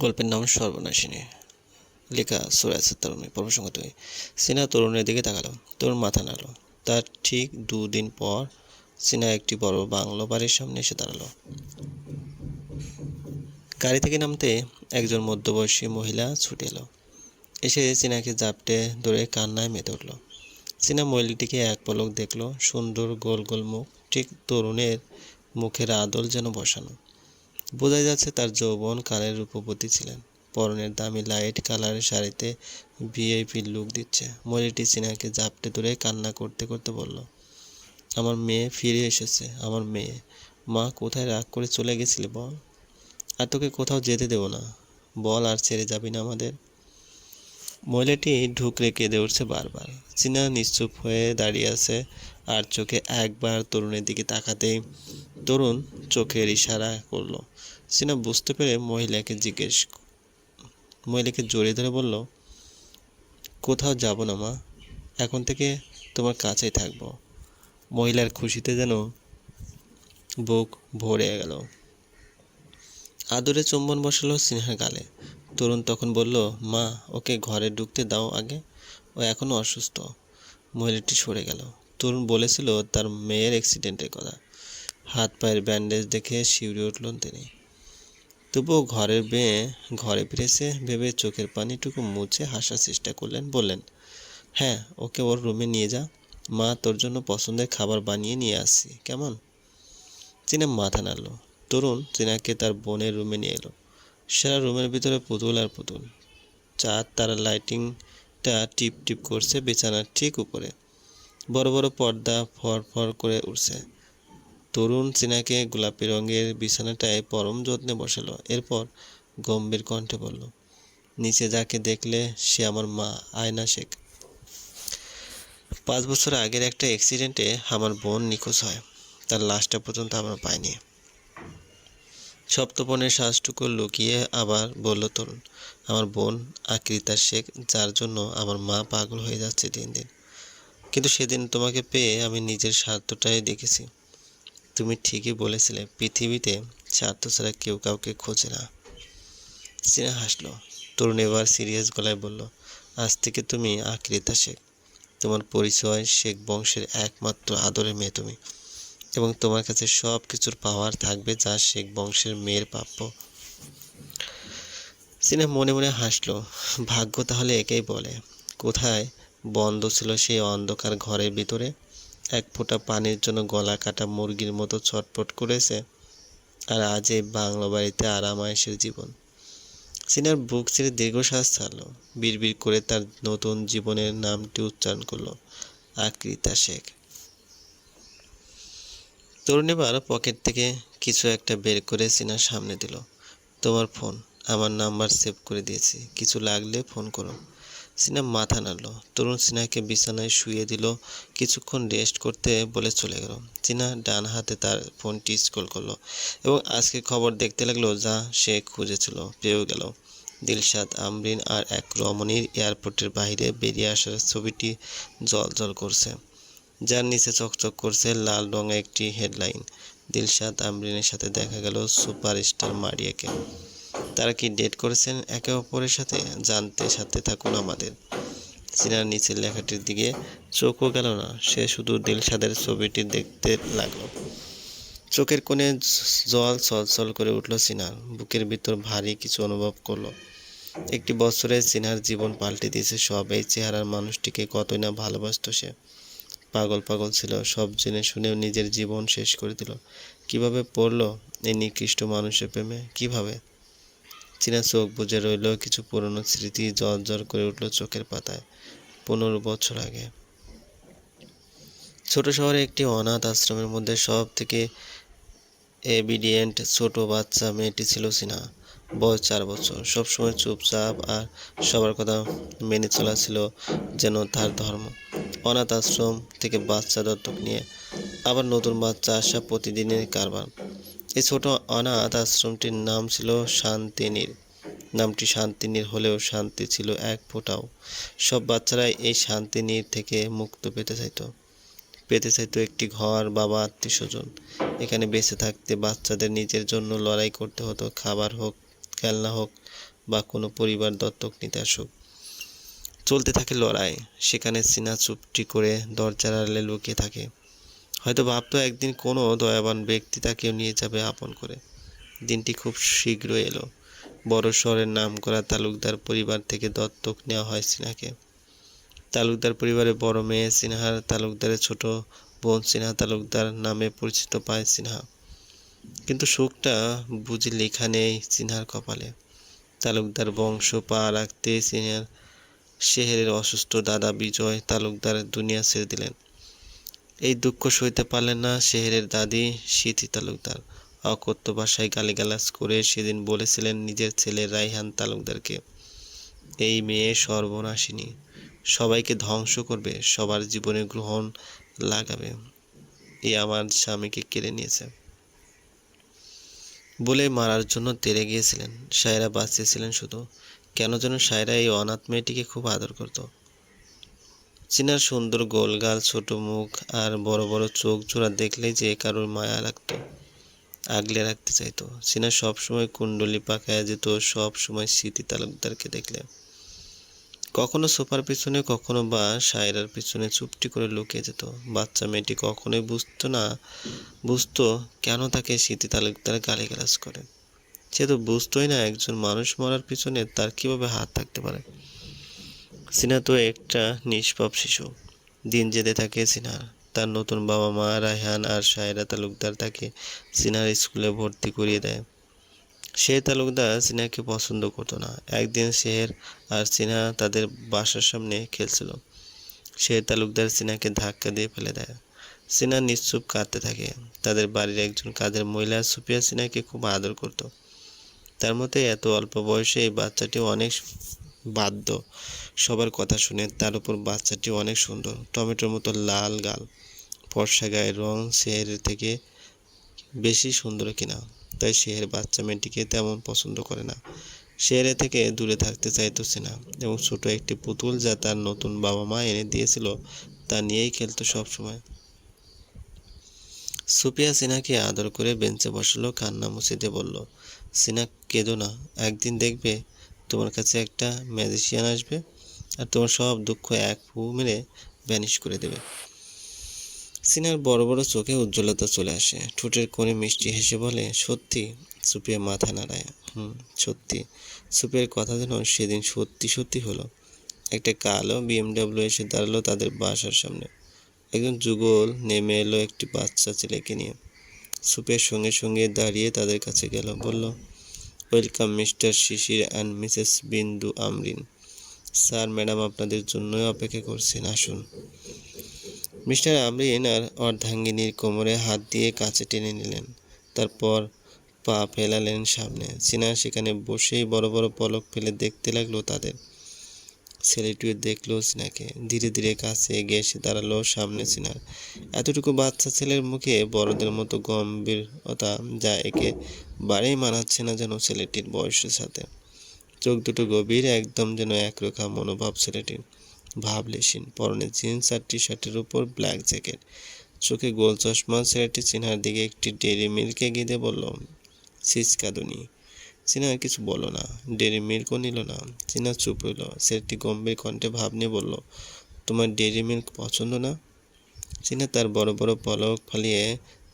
গল্পের নাম সর্বনাশিনী। লেখা সুরাজ তরুণী পর্বসঙ্গ দুই সিনা তরুণের দিকে তাকালো, তরুণ মাথা নাড়ল। তার ঠিক দুদিন পর সিনা একটি বড় বাংলো বাড়ির সামনে এসে দাঁড়াল। গাড়ি থেকে নামতে একজন মধ্যবয়সী মহিলা ছুটে এলো। এসে সিনাকে জাপটে ধরে কান্নায় মেতে উঠল। সিনা মহিলাটিকে এক পলক দেখল, সুন্দর গোল গোল মুখ। ঠিক তরুণের মুখের আদল যেন বসানো। বোঝা যাচ্ছে তার যৌবন কালের রূপবতী ছিলেন। পরনের দামি লাইট কালারের শাড়িতে ভিআইপি লুক দিচ্ছে। মহিলাটি সিনাকে জাপটে ধরে কান্না করতে করতে বলল, আমার মেয়ে ফিরে এসেছে, আমার মেয়ে। মা, কোথায় রাগ করে চলে গেছিলে বল? আর তোকে কোথাও যেতে দেবো না। বল, আর ছেড়ে যাবি না আমাদের? মহিলাটি ঢুকরে কেঁদে উঠছে বারবার। চীনা নিশ্চুপ হয়ে দাঁড়িয়ে আছে আর চোখে একবার তরুণের দিকে তাকাতেই তরুণ চোখের ইশারা করল। সিনা বুঝতে পেরে মহিলাকে জিজ্ঞেস মহিলাকে জড়িয়ে ধরে বলল, কোথাও যাব না মা, এখন থেকে তোমার কাছেই থাকব। মহিলার খুশিতে যেন বুক ভরে গেল। আদরে চুম্বন বসালো সিনহার গালে। তরুণ তখন বলল, মা, ওকে ঘরে ঢুকতে দাও আগে, ও এখনও অসুস্থ। মহিলাটি সরে গেল। তরুণ বলেছিল তার মেয়ের অ্যাক্সিডেন্টের কথা। হাত পায়ের ব্যান্ডেজ দেখে শিউরে উঠলেন তিনি। তবুও ঘরের বেয়ে ঘরে ফিরেছে, ভেবে চোখের পানিটুকু মুছে হাসার চেষ্টা করলেন, বললেন হ্যাঁ ওকে ওর রুমে নিয়ে যা। মা তোর জন্য পছন্দের খাবার বানিয়ে নিয়ে আসছি। কেমন? চীনা মাথা নাড়ল। তরুণ চীনাকে তার বোনের রুমে নিয়ে এলো। সারা রুমের ভিতরে পুতুল আর পুতুল। চার তারা লাইটিংটা টিপ টিপ করছে বিছানার ঠিক উপরে। বড় বড় পর্দা ফর ফর করে উঠছে। তরুণ সিনাকে গোলাপি রঙের বিছানাটায় পরম যত্নে বসালো, এরপর গম্ভীর কণ্ঠে বলল, নিচে যাকে দেখলে সে আমার মা, আয়না শেখ। পাঁচ বছর আগের একটা অ্যাক্সিডেন্টে আমার বোন নিখোঁজ হয়। তার লাশটা পর্যন্ত আমরা পাইনি। সপ্তপনের শ্বাসটুকু লুকিয়ে আবার বলল তরুণ, আমার বোন আকৃতা শেখ, যার জন্য আমার মা পাগল হয়ে যাচ্ছে দিন দিন। কিন্তু সেদিন তোমাকে পেয়ে আমি নিজের স্বার্থটাই দেখেছি। তুমি ঠিকই বলেছিলে, পৃথিবীতে স্বার্থ ছাড়া কেউ কাউকে খোঁজে না। সিনা হাসলো, তরুণ এবার সিরিয়াস গলায় বলল, আজ থেকে তুমি আকৃতা শেখ। তোমার পরিচয় শেখ বংশের একমাত্র আদরের মেয়ে তুমি। এবং তোমার কাছে সব কিছুর পাওয়ার থাকবে যা শেখ বংশের মেয়ের প্রাপ্য। সিনা মনে মনে হাসলো, ভাগ্য তাহলে একেই বলে। কোথায় বন্ধ ছিল সেই অন্ধকার ঘরের ভিতরে। এক ফোঁটা পানির জন্য গলা কাটা মুরগির মতো ছটফট করেছে আর আজ এই বাংলা বাড়িতে আরাম আয়েসের জীবন। সিনার বুক ছেড়ে দীর্ঘশ্বাস ছাড়লো, বিড়বিড় করে তার নতুন জীবনের নামটি উচ্চারণ করল, আকৃতা শেখ। তরুণ এবার পকেট থেকে কিছু একটা বের করে সিনার সামনে দিল, তোমার ফোন, আমার নাম্বার সেভ করে দিয়েছি, কিছু লাগলে ফোন করো। সিনা মাথা নাড়ল। তরুণ সিনাকে বিছানায় শুয়ে দিল, কিছুক্ষণ রেস্ট করতে বলে চলে গেল। সিনা ডান হাতে তার ফোনটি স্ক্রল করল এবং আজকে খবর দেখতে লাগল যা সে খুঁজেছিল, পেয়েও গেল। দিলশাদ, আমরিন আর এক রমণীর এয়ারপোর্টের বাইরে বেরিয়ে আসার ছবিটি জল জল করছে। যার নিচে চকচক করছে লাল রঙের একটি হেডলাইন। দিলশাদ, আমরিনের সাথে দেখা গেল সুপারস্টার মারিয়াকে। তারা কি ডেট করেছেন? একে অপরের সাথে জানতে সাথে থাকুন আমাদের। সিনার নিচের লেখাটির দিকে চোখও গেল না। সে শুধু দিলশাদের ছবিটি দেখতে লাগল। চোখের কোণে জল ছলছল করে উঠল সিনার বুকের ভিতর ভারী কিছু অনুভব করল। একটি বছরে সিনার জীবন পাল্টে দিয়েছে সব। এই চেহারার মানুষটিকে কতই না ভালোবাসত সে। পাগল পাগল ছিল। সব জেনে শুনেও নিজের জীবন শেষ করে দিল। কীভাবে পড়ল এই নিকৃষ্ট মানুষের প্রেমে? কীভাবে? চীনা চোখ বুঝে রইল কিছু পুরনো স্মৃতি জ্বর করে উঠল চোখের পাতায়, পনেরো বছর আগে। ছোট শহরে একটি অনাথ আশ্রমের মধ্যে সব থেকে এবিডিয়েন্ট ছোট বাচ্চা মেয়েটি ছিল সিনা বয়স চার বছর। সবসময় চুপচাপ আর সবার কথা মেনে চলা ছিল যেন তার ধর্ম। অনাথ আশ্রম থেকে বাচ্চা দত্তক নিয়ে আবার নতুন বাচ্চা আসা প্রতিদিনের কারবার। এই ছোট অনাথ আশ্রমটির নাম ছিল শান্তিনীর। নামটি শান্তিনীর হলেও শান্তি ছিল এক ফোঁটাও। সব বাচ্চারাই এই শান্তিনীর থেকে মুক্ত পেতে চাইতো। পেতে চাইতো একটি ঘর বাবা আত্মীয় স্বজন এখানে বেঁচে থাকতে বাচ্চাদের নিজের জন্য লড়াই করতে হতো, খাবার হোক, খেলনা হোক বা কোনো পরিবার দত্তক নিতে আসুক। চলতে থাকে লড়াই। সেখানে সিনা চুপটি করে দরজার আড়ালে লুকিয়ে থাকে। হয়তো ভাবতো একদিন কোনো দয়াবান ব্যক্তি তাকেও নিয়ে যাবে আপন করে। দিনটি খুব শীঘ্র এলো। বড় শহরের নাম করা তালুকদার পরিবার থেকে দত্তক নেওয়া হয় সিনহাকে। তালুকদার পরিবারের বড় মেয়ে সিনহার তালুকদারের ছোট বোন সিনহা তালুকদার নামে পরিচিত পায় সিনহা। কিন্তু সুখটা বুঝি লেখা নেই সিনহার কপালে। তালুকদার বংশ পা রাখতে সিনহার শেহরের অসুস্থ দাদা বিজয় তালুকদার দুনিয়া ছেড়ে দিলেন। এই দুঃখ সইতে পারলেন না শেহরের দাদি সিথি তালুকদার। অকথ্য ভাষায় গালিগালাজ করে সেদিন বলেছিলেন নিজের ছেলে রাইহান তালুকদারকে, এই মেয়ে সর্বনাশিনী, সবাইকে ধ্বংস করবে, সবার জীবনে গ্রহণ লাগাবে, এ আমার স্বামীকে কেড়ে নিয়েছে। বলে মারার জন্য তেরে গিয়েছিলেন। সায়রা বাঁচিয়েছিলেন শুধু। কেন যেন সায়রা এই অনাথ মেয়েটিকে খুব আদর করত। চিনার সুন্দর গোলগাল, ছোট মুখ আর বড় বড় চোখ জোড়া দেখলেই যে কারোর মায়া লাগতো, আগলে রাখতে চাইতো। সিনা সবসময় কুণ্ডলি পাকায়া যেত সব সময় স্মৃতি তালুকদারকে দেখলে। কখনো সোফার পিছনে, কখনো বা সায়রার পিছনে চুপটি করে লুকিয়ে যেত। বাচ্চা মেয়েটি কখনোই বুঝতো না, বুঝতো কেন তাকে স্মৃতি তালুকদার গালিগালাজ করে। সে তো বুঝতোই না একজন মানুষ মরার পিছনে তার কীভাবে হাত থাকতে পারে। সিনা তো একটা নিষ্পাপ শিশু। দিন যেতে থাকে সিনার। তার নতুন বাবা মা রায়হান আর সায়রা তালুকদার তাকে সিনার স্কুলে ভর্তি করিয়ে দেয়। সে তালুকদার সিনাকে পছন্দ করতো না। একদিন শের আর সিনহা তাদের বাসার সামনে খেলছিল। সে তালুকদার সিনাকে ধাক্কা দিয়ে ফেলে দেয়। সিনা নিশ্চুপ কাঁদতে থাকে। তাদের বাড়ির একজন কাজের মহিলা সুপিয়া সিনাকে খুব আদর করত। তার মতে এত অল্প বয়সে এই বাচ্চাটি অনেক বাধ্য সবার কথা শুনে তার উপর বাচ্চাটি অনেক সুন্দর। টমেটোর মতো লাল গাল। ফর্সা গায়ের রং শেহের থেকে বেশি সুন্দর কিনা। তাই শেহের বাচ্চা মেয়েটিকে তেমন পছন্দ করে না। শেহরে থেকে দূরে থাকতে চাইতো সিনা এবং ছোট একটি পুতুল যা তার নতুন বাবা মা এনে দিয়েছিল, তা নিয়েই খেলতো সবসময়। সুপিয়া সিনাকে আদর করে বেঞ্চে বসল, কান্না মুছে দিয়ে বলল, সিনা, কেঁদো না। একদিন দেখবে তোমার কাছে একটা ম্যাজিশিয়ান আসবে আর তোমার সব দুঃখ এক ফু মেরে ভ্যানিশ করে দেবে। সিনার বড় বড় চোখে উজ্জ্বলতা চলে আসে। ঠোঁটের কোণে মিষ্টি হেসে বলে, সত্যি সুপিয়া মাথা নাড়ায়। হুম, সত্যি। সুপিয়ার কথা যেন সেদিন সত্যি সত্যি হলো। একটা কালো বিএমডাব্লিউ এসে দাঁড়াল তাদের বাসার সামনে। একজন যুগল নেমে এলো একটি বাচ্চা ছেলেকে নিয়ে। সুপের সঙ্গে সঙ্গে দাঁড়িয়ে তাদের কাছে গেল, বলল welcome Mr Shishir and Mrs Bindu Amrin. Sir, madam আপনাদের জন্যই অপেক্ষা করছেন, আসুন। মিস্টার আমরিন আর অর্ধাঙ্গিনীর কোমরে হাত দিয়ে কাছে টেনে নিলেন, তারপর পা ফেলালেন সামনে। সিনা সেখানে বসেই বড় বড় পলক ফেলে দেখতে লাগল তাদের। ছেলেটিও দেখল সিনাকে। ধীরে ধীরে কাছে এগিয়ে এসে দাঁড়াল সামনে সিনার এতটুকু বাচ্চা ছেলের মুখে বড়দের মতো গম্ভীরতা যা একে বারেই মানাচ্ছে না যেন ছেলেটির বয়সের সাথে। চোখ দুটো গভীর, একদম যেন একরোখা মনোভাব ছেলেটির। ভাবলেশীন পরনে জিন্স আর টি শার্টের উপর ব্ল্যাক জ্যাকেট। চোখে গোল চশমা ছেলেটি চিনহার দিকে একটি ডেরি মিল্কে গিয়ে বলল, সিসকাদুনি। চিনা কিছু বলো না। ডেরি মিল্কও নিল না। চিনা চুপ রইল ছেলেটি গম্ভীর কণ্ঠে ভাব নিয়ে বলল, তোমার ডেরি মিল্ক পছন্দ না? চিনা তার বড় বড় পলক ফালিয়ে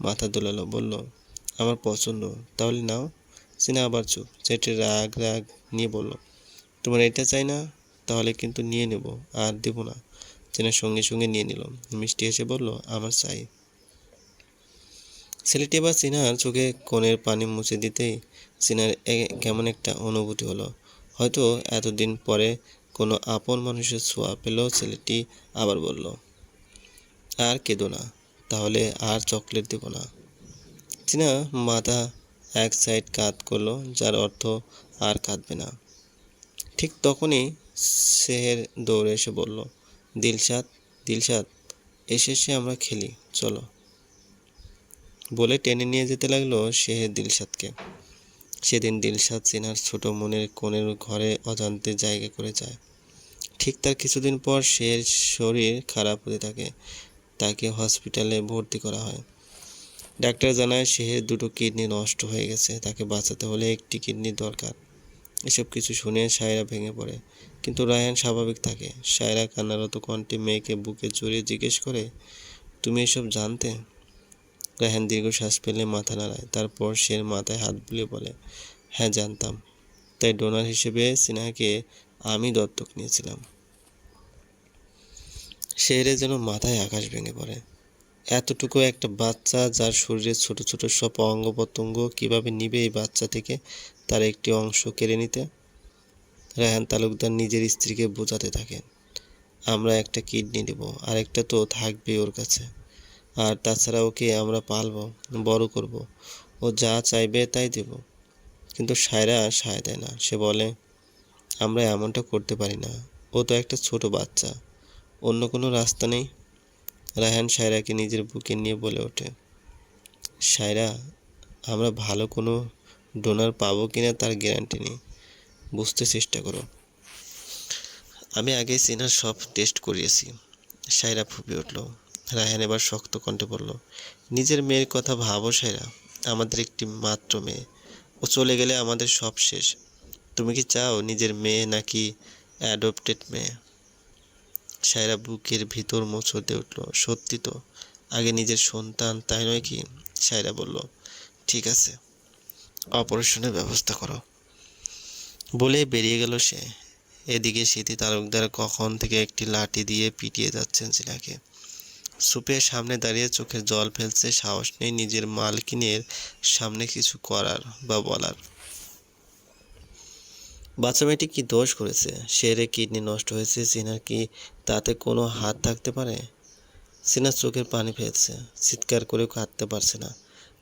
মাথা দোলালো, বলল, আমার পছন্দ, তাহলে নাও। চিনা আবার চুপ। ছেলেটি রাগ রাগ নিয়ে বলল, তোমার এটা চাই না? তাহলে কিন্তু নিয়ে নেব, আর দেব না। চেনার সঙ্গে সঙ্গে নিয়ে নিল। মিষ্টি এসে বলল, আমার চাই। ছেলেটি এবার সিনহার চোখে কোণের পানি মুছে দিতেই সিনহার এ- কেমন একটা অনুভূতি হলো। হয়তো এতদিন পরে কোনো আপন মানুষের ছোঁয়া পেল ছেলেটি আবার বলল, আর কেঁদো না, তাহলে আর চকলেট দেব না। সিনহা মাথা এক সাইড কাত করল, যার অর্থ আর কাঁদবে না। ঠিক তখনই সেহের দৌড়ে এসে বলল, দিলশাদ দিলশাদ, এসে এসে আমরা খেলি, চলো। বলে টেনে নিয়ে যেতে লাগল শেহের দিলশাদকে। সেদিন দিলশাদ সিনহার ছোট মনের কোণের ঘরে অজান্তে জায়গা করে যায়। ঠিক তার কিছুদিন পর সে শরীর খারাপ হতে থাকে। তাকে হসপিটালে ভর্তি করা হয়। ডাক্তার জানায় শেহের দুটো কিডনি নষ্ট হয়ে গেছে, তাকে বাঁচাতে হলে একটি কিডনি দরকার। এসব কিছু শুনে সায়রা ভেঙে পড়ে। কিন্তু রায়হান স্বাভাবিক থাকে। সায়রা কান্নারত কণ্ঠে মেয়েকে বুকে জড়িয়ে জিজ্ঞেস করে, তুমি এসব জানতে? রায়হান দীর্ঘশ্বাস ফেলে মাথা নাড়ায়। তারপর সে মাথায় হাত বুলিয়ে বলে হ্যাঁ জানতাম। তাই ডোনার হিসেবে সিনহাকে আমি দত্তক নিয়েছিলাম। শেহরে যেন মাথায় আকাশ ভেঙে পড়ে। এতটুকু একটা বাচ্চা যার শরীরের ছোট ছোট সব অঙ্গ প্রত্যঙ্গ কীভাবে নিবে এই বাচ্চা থেকে, তার একটি অংশ কেড়ে নিতে? রায়হান তালুকদার নিজের স্ত্রীকে বোঝাতে থাকেন আমরা একটা কিডনি নেব, আরেকটা তো থাকবেই ওর কাছে। আর তাছাড়া ওকে আমরা পালবো, বড় করব। ও যা চাইবে তাই দেব। কিন্তু সায়রা সায় দেয় না। সে বলে, আমরা এমনটা করতে পারি না। ও তো একটা ছোট বাচ্চা। অন্য কোনো রাস্তা নেই? রায়হান সায়রাকে নিজের বুকে নিয়ে বলে ওঠে, সায়রা, আমরা ভালো কোনো ডোনার পাবো কিনা তার গ্যারান্টি নেই। বুঝতে চেষ্টা করো। আমি আগে সিনার সব টেস্ট করিয়েছি। সায়রা ফুপে উঠল। রায়হান এবার শক্ত কণ্ঠে বলল, নিজের মেয়ের কথা ভাবো সায়রা আমাদের একটি মাত্র মেয়ে। ও চলে গেলে আমাদের সব শেষ। তুমি কি চাও নিজের মেয়ে নাকি অ্যাডপ্টেড মেয়ে? সায়রা বুকের ভিতর মোচড় দিয়ে উঠল, সত্যি তো, আগে নিজের সন্তান, তাই নয় কি? সায়রা বলল, ঠিক আছে, অপারেশনের ব্যবস্থা করো। বলে বেরিয়ে গেল সে। এদিকে স্মৃতি তালুকদার কখন থেকে একটি লাঠি দিয়ে পিটিয়ে যাচ্ছেন সিনাকে। সুপের সামনে দাঁড়িয়ে চোখে জল ফেলছে, সাহস নেই নিজের মালকিনের সামনে কিছু করার বা বলার। বাচ্চা মেয়েটি কি দোষ করেছে? সেরে কিডনি নষ্ট হয়েছে, সিনার কি তাতে কোনো হাত থাকতে পারে? সিনার চোখের পানি ফেলছে, চিৎকার করেও কাঁদতে পারছে না।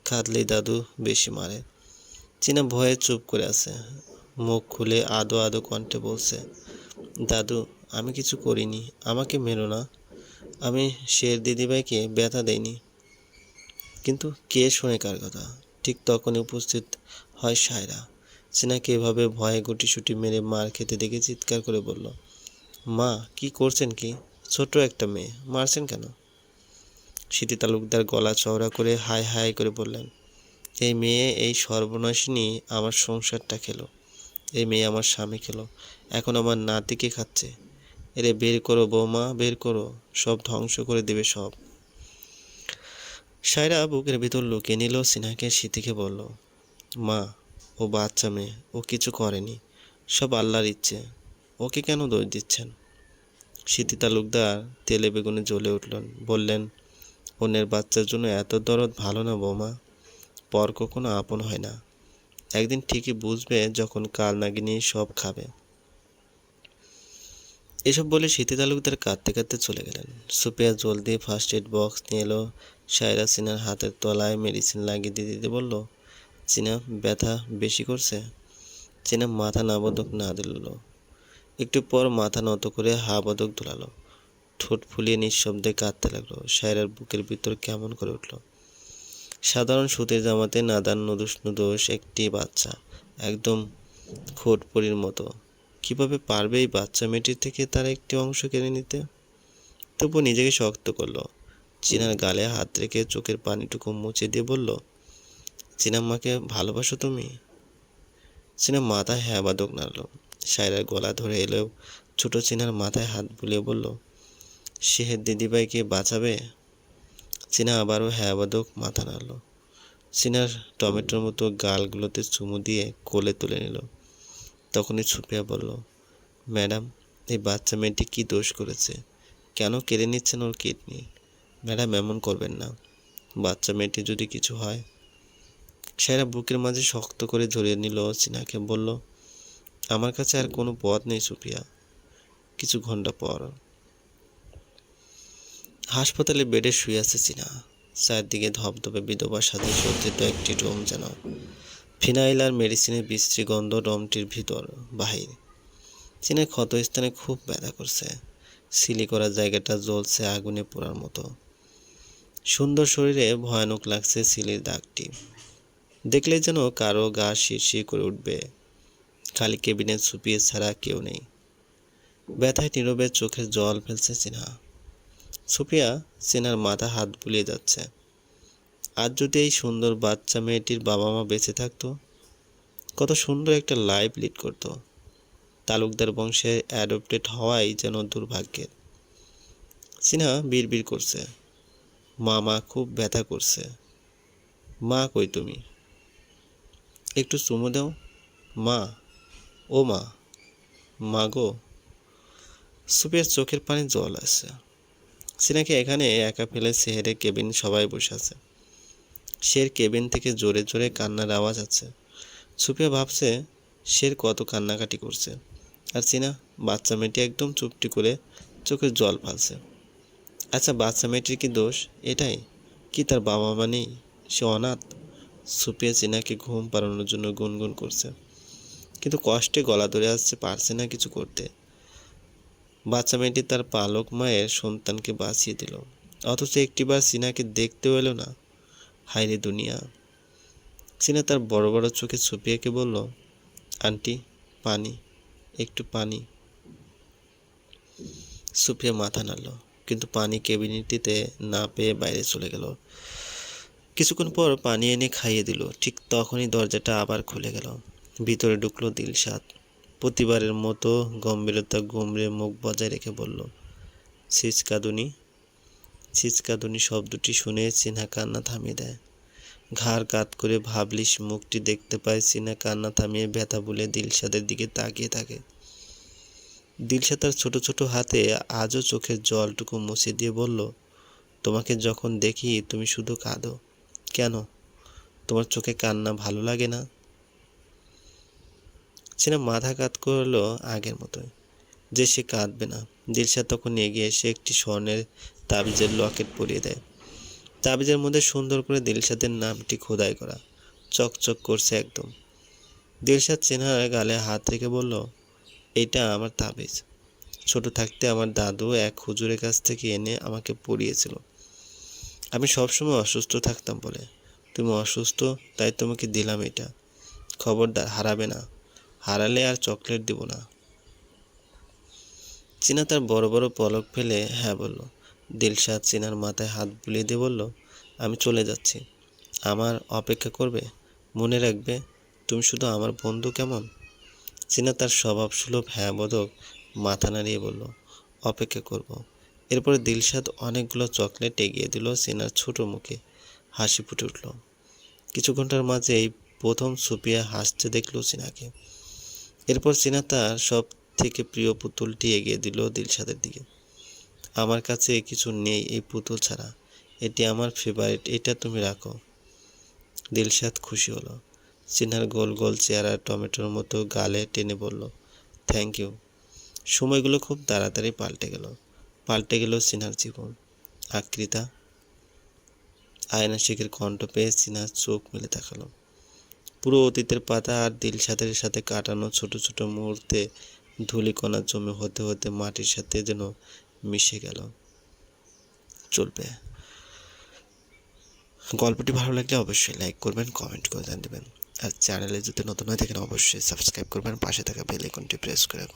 কাঁদলেই দাদু বেশি মারে। চীনা ভয়ে চুপ করে আছে, মুখ খুলে আদো আদো কণ্ঠে বলছে, দাদু, আমি কিছু করিনি, আমাকে মেরো না। আমি শের দিদিভাইকে ব্যথা দেইনি। কিন্তু কে শোনে কার কথা? ঠিক তখনই উপস্থিত হয় সায়রা। সিনাকে এভাবে ভয়ে গুটিসুটি মেরে মার খেতে দেখে চিৎকার করে বলল, মা, কি করছেন কি? ছোট একটা মেয়ে, মারছেন কেন? স্মৃতি তালুকদার গলা চওড়া করে হাই হাই করে বললেন, এই মেয়ে, এই সর্বনাশিনী আমার সংসারটা খেলো। এই মেয়ে আমার স্বামী খেলো। এখন আমার নাতিকে খাচ্ছে। এরে বের করো বৌমা, বের করো। সব ধ্বংস করে দেবে সব। সায়রা বুকের ভিতর লুকিয়ে নিল, সিনহাকে স্মৃতিকে বলল, মা, ও বাচ্চা মেয়ে, ও কিছু করেনি। সব আল্লাহর ইচ্ছে। ওকে কেন দোষ দিচ্ছেন? স্মৃতি তালুকদার তেলে বেগুনে জ্বলে উঠলেন বললেন, অন্যের বাচ্চার জন্য এত দরদ ভালো না বৌমা। পর কখনো আপন হয় না। একদিন ঠিকই বুঝবে যখন কাল নাগিনী সব খাবে। এসব বলে শীতে তালুকদার কাঁদতে কাঁদতে চলে গেলেন। সুপিয়া জলদি ফার্স্ট এড বক্স নিয়ে এলো। সায়রা সিনার হাতের তলায় মেডিসিন লাগিয়ে দিয়ে দিতে বলল, চীনা, ব্যথা বেশি করছে? চীনা মাথা না বদক না দিল একটু পর মাথা নত করে হা বদক দোলালো। ঠোঁট ফুলিয়ে নিঃশব্দে কাঁদতে লাগল। সায়রার বুকের ভিতর কেমন করে উঠল। সাধারণ সুতির জামাতে নাদান নদুস নুদোস একটি বাচ্চা, একদম খোটপরির মতো। কীভাবে পারবে এই বাচ্চা মেয়েটির থেকে তার একটি অংশ কেড়ে নিতে? তবু নিজেকে শক্ত করল। চিনার গালে হাত রেখে চোখের পানিটুকু মুছে দিয়ে বলল চিনা মাকে ভালোবাসো তুমি? চিনা মাথায় হ্যাঁ বাদক নাড়ল। সায়রার গলা ধরে এলেও ছোট চিনার মাথায় হাত বুলিয়ে বলল, শেহের দিদিভাইকে বাঁচাবে? চীনা আবারও হ্যাঁ বাদক মাথা নাড়ল। চীনার টমেটোর মতো গালগুলোতে চুমু দিয়ে কোলে তুলে নিল। তখনই ছুপিয়া বলল, ম্যাডাম, এই বাচ্চা মেয়েটি কী দোষ করেছে? কেন কেড়ে নিচ্ছেন ওর কিডনি? ম্যাডাম, এমন করবেন না। বাচ্চা মেয়েটি যদি কিছু হয়? সেরা বুকের মাঝে শক্ত করে জড়িয়ে নিল চীনাকে বলল, আমার কাছে আর কোনো পথ নেই সুপিয়া কিছু ঘণ্টা পর। হাসপাতালে বেডে শুয়ে আছে চীনা। চারদিকে ধপধপে বিধবা সাথে সজ্জিত একটি রুম যেন ফিনাইল আর মেডিসিনের বিশ্রী গন্ধ ডমটির ভিতর, বাহির। চীনের ক্ষত স্থানে খুব ব্যথা করছে। সিলি করা জায়গাটা জ্বলছে আগুনে পোড়ার মতো। সুন্দর শরীরে ভয়ানক লাগছে সিলির দাগটি। দেখলে যেন কারও গা শিরশির করে উঠবে। খালি কেবিনে ছুপিয়ে ছাড়া কেউ নেই। ব্যথায় নীরবে চোখের জল ফেলছে সিনহা। সুপিয়া সিনহার মাথা হাত বুলিয়ে যাচ্ছে। আজ যদি এই সুন্দর বাচ্চা মেয়েটির বাবা মা বেঁচে থাকতো, কত সুন্দর একটা লাইফ লিড করতো। তালুকদার বংশে অ্যাডপ্টেড হওয়াই যেন দুর্ভাগ্যের। সিনহা বিড়বিড় করছে। মামা খুব ব্যথা করছে। মা কই তুমি? একটু চুমো দাও। মা? ও মা। মা গো? সুপের চোখের পানি জল আসছে। সিনাকে এখানে একা ফেলে সেহেরে কেবিন সবাই বসে আছে। শের কেবিন থেকে জোরে জোরে কান্নার আওয়াজ আছে। সুপিয়া ভাবছে শের কত কান্নাকাটি করছে। আর চিনা বাচ্চা মেয়েটি একদম চুপটি করে চোখের জল ফালছে। আচ্ছা বাচ্চা মেয়েটির কি দোষ? এটাই? কি তার বাবা মা নেই? সে অনাথ? সুপিয়া চিনাকে ঘুম পাড়ানোর জন্য গুনগুন করছে। কিন্তু কষ্টে গলা ধরে আসছে, পারছে না কিছু করতে। বাচ্চা মেয়েটি তার পালক মায়ের সন্তানকে বাঁচিয়ে দিল। অথচ একটিবার সিনাকে দেখতেও এলো না। হাইরে দুনিয়া। সিনা তার বড় বড় চোখে সুপিয়াকে বলল, আন্টি, পানি, একটু পানি। সুপিয়া মাথা নাড়ল, কিন্তু পানি কেবিনেটিতে না পেয়ে বাইরে চলে গেল। কিছুক্ষণ পর পানি এনে খাইয়ে দিল, ঠিক তখনই দরজাটা আবার খুলে গেল। ভিতরে ঢুকলো দিলশাদ প্রতিবারের মতো গম্ভীরতা গুমড়ে মুখ বজায় রেখে বলল ছিচকাদুনি ছিচকাদুনি শব্দটি শুনে সিনহা কান্না থামিয়ে দেয়। ঘাড় কাত করে ভাবলিস মুখটি দেখতে পায় সিনা কান্না থামিয়ে ব্যথা বলে দিলশাদের দিকে তাকিয়ে থাকে। দিলশাদ তার ছোট ছোট হাতে আজও চোখের জলটুকু মুছে দিয়ে বলল, তোমাকে যখন দেখি তুমি শুধু কাঁদো। কেন? তোমার চোখে কান্না ভালো লাগে না? সিনা মাথা কাত করল আগের মতোই। যে সে কাঁদবে না। দিলশাদ তখন এগিয়ে এসে একটি স্বর্ণের তাবিজের লকেট পরিয়ে দেয়। তাবিজের মধ্যে সুন্দর করে দিলশাদের নামটি খোদাই করা। চকচক করছে একদম। দিলশাদ চেনার গালে হাত রেখে বলল, এইটা আমার তাবিজ। ছোট থাকতে আমার দাদু এক হুজুরের কাছ থেকে এনে আমাকে পড়িয়েছিল। আমি সবসময় অসুস্থ থাকতাম বলে। তুমি অসুস্থ, তাই তোমাকে দিলাম এটা। খবরদার হারাবে না। হারালে আর চকলেট দেব না। চীনা তার বড় বড় পলক ফেলে হ্যাঁ বলল দিলশাদ চীনার মাথায় হাত বুলিয়ে দিয়ে বলল, আমি চলে যাচ্ছি। আমার অপেক্ষা করবে, মনে রাখবে, তুমি শুধু আমার বন্ধু কেমন? চীনা তার স্বভাব সুলভ হ্যাঁ বোধক, মাথা নাড়িয়ে বলল, অপেক্ষা করব। এরপরে দিলশাদ অনেকগুলো চকলেট এগিয়ে দিল চীনার ছোট মুখে। হাসি ফুটে উঠল। কিছু ঘণ্টার মাঝে এই প্রথম সুপিয়া হাসতে দেখল চীনাকে এরপর চীনা তার সব থেকে প্রিয় পুতুলটি এগিয়ে দিল দিলশাদের দিকে। আমার কাছে কিছু নেই এই পুতুল ছাড়া। এটি আমার ফেভারিট এটা তুমি রাখো। দিলশাদ খুশি হলো। চিনার গোল গোল চেহারা টমেটোর মতো গালে টেনে বলল থ্যাংক ইউ সময়গুলো খুব তাড়াতাড়ি পাল্টে গেল। পাল্টে গেল সিনহার জীবন। আকৃতা, আয়না শেখের কণ্ঠ পেয়ে সিনহার চোখ মেলে তাকালো। পুরো অতীতের পাতা আর দিলশাদের সাথে কাটানো ছোট ছোট মুহূর্তে ধুলিকণা জমে হতে হতে মাটির সাথে যেন মিশে গেল। চলবে। গল্পটি ভালো লাগলে অবশ্যই লাইক করবেন কমেন্ট করে জান দেবেন আর চ্যানেলে যদি নতুন হয়ে থাকেন অবশ্যই সাবস্ক্রাইব করবেন, পাশে থাকা বেল আইকনটি প্রেস করে